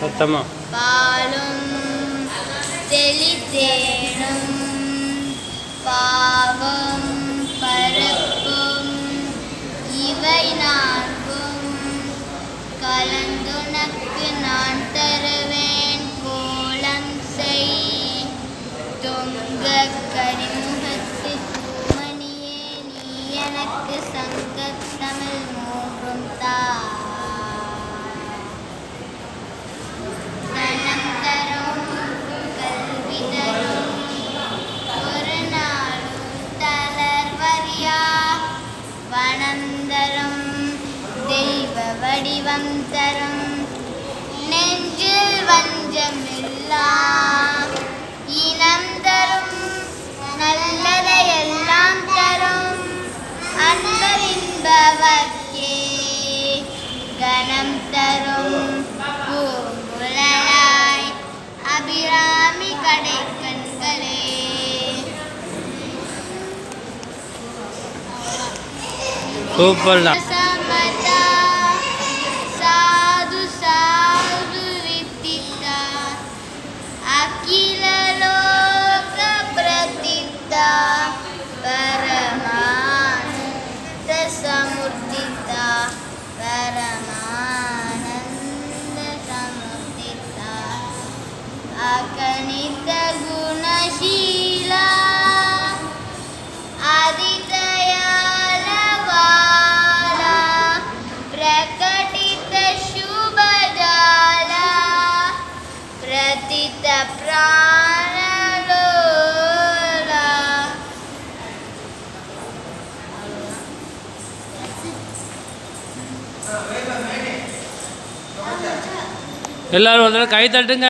சத்தமா? பாலும் தெளித்தேனும் பாவம் பரப்பும் இவை நான்கும். கலந்துனக்கு நான் தருவேன் கோலம் செய். தொங்க கரிமுகத்து மணியே நீ எனக்கு சங்கத்து வடிவம் தரும் நெஞ்சில் வஞ்சமில்லா. இனம் தரும் நல்லதையெல்லாம் தரும். அன்பரின்பவர்க்கே கணம் தரும். பூங்குழலாய் அபிராமி கடைக்கண்களே. சூப்பர். परमानन्द अकणित गुणशीला आदित्य எல்லாரும் ஒரு தடவை கை தட்டுங்க.